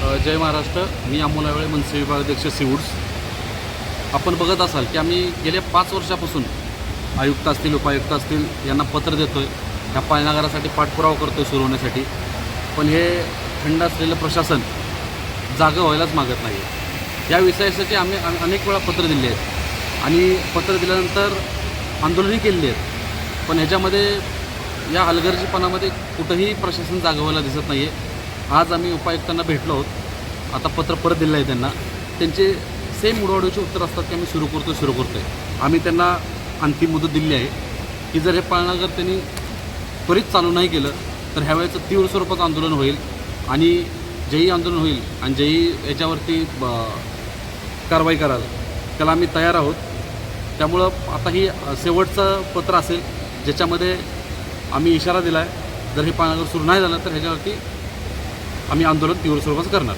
जय महाराष्ट्र. मी अमोलावेळे मनसे विभागाध्यक्ष सिवूड्स. आपण बघत असाल की आम्ही गेल्या पाच वर्षापासून आयुक्त असतील उपायुक्त असतील यांना पत्र देतो आहे ह्या पायनागारासाठी पाठपुरावा करतो आहे सुरू होण्यासाठी. पण हे थंड असलेलं प्रशासन जागं व्हायलाच मागत नाही या विषयासाठी आम्ही अनेक वेळा पत्र दिले आहेत. आणि पत्र दिल्यानंतर आंदोलनही केलेली आहेत. पण ह्याच्यामध्ये या हलगर्जीपणामध्ये कुठंही प्रशासन जागं व्हायला दिसत नाही आहे आज आम्ही उपायुक्तांना भेटलो आहोत. आता पत्र परत दिलं आहे त्यांना. त्यांचे सेम उडवाडीचे उत्तर असतात की आम्ही सुरू करतो सुरू करतो आहे आम्ही त्यांना अंतिम मुदत दिली आहे. की जर हे पाळणागर त्यांनी त्वरित चालू नाही केलं तर ह्यावेळेचं तीव्र स्वरूपाचं आंदोलन होईल आणि जेही आंदोलन होईल आणि जेही याच्यावरती ब- कारवाई कराल त्याला आम्ही तयार आहोत. त्यामुळं आता ही शेवटचं पत्र असेल ज्याच्यामध्ये आम्ही इशारा दिला आहे जर हे पाळणागर सुरू नाही झालं तर ह्याच्यावरती आम्ही आंदोलन तीव्र स्वरूपाचं करणार.